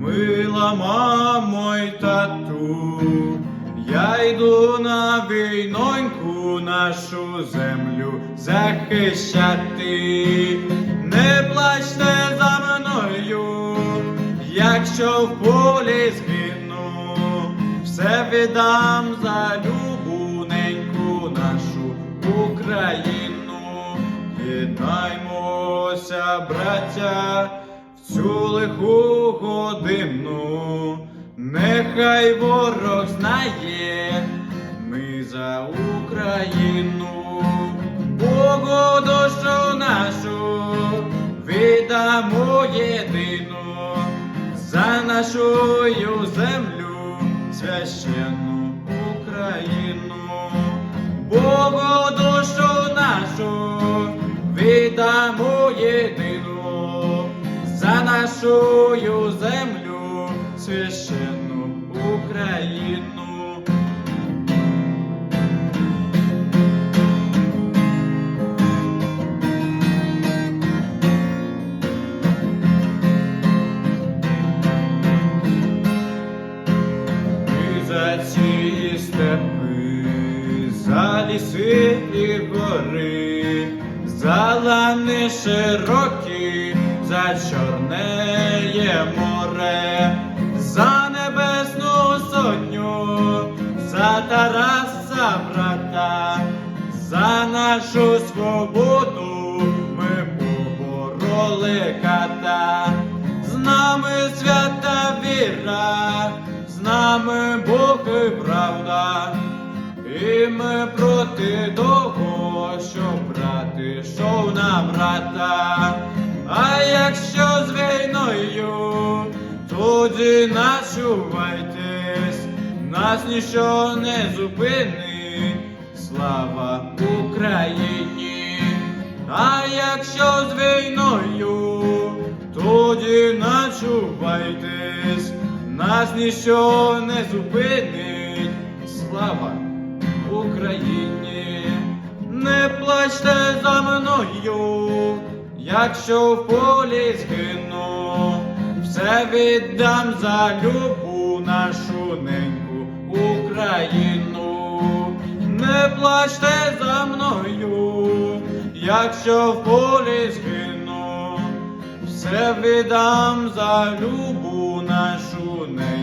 Мила мамо й тату, я йду на війноньку нашу землю захищати. Не плачте за мною, якщо в полі згину, все віддам за любуненьку нашу Україну. Єднаймося, браття, цю лиху годину, нехай ворог знає, ми за Україну, Богу душу нашу віддамо єдину за нашу землю священну Україну, Богу душу нашу віддамо єдину за нашу землю священну Україну. Ми за ці степи, за ліси і гори, за лани широкі, за чорнеє море, за небесну сотню, за Тараса брата, за нашу свободу ми побороли ката, з нами свята віра, з нами Бог і правда, і ми проти того, що брати йшов на брата. Тоді начувайтесь, нас ніщо не зупинить, слава Україні. А якщо з війною, тоді начувайтесь, нас ніщо не зупинить, слава Україні. Не плачте за мною, якщо в полі згину, все віддам за любу нашу неньку Україну. Не плачте за мною, якщо в полі згину, все віддам за любу нашу неньку.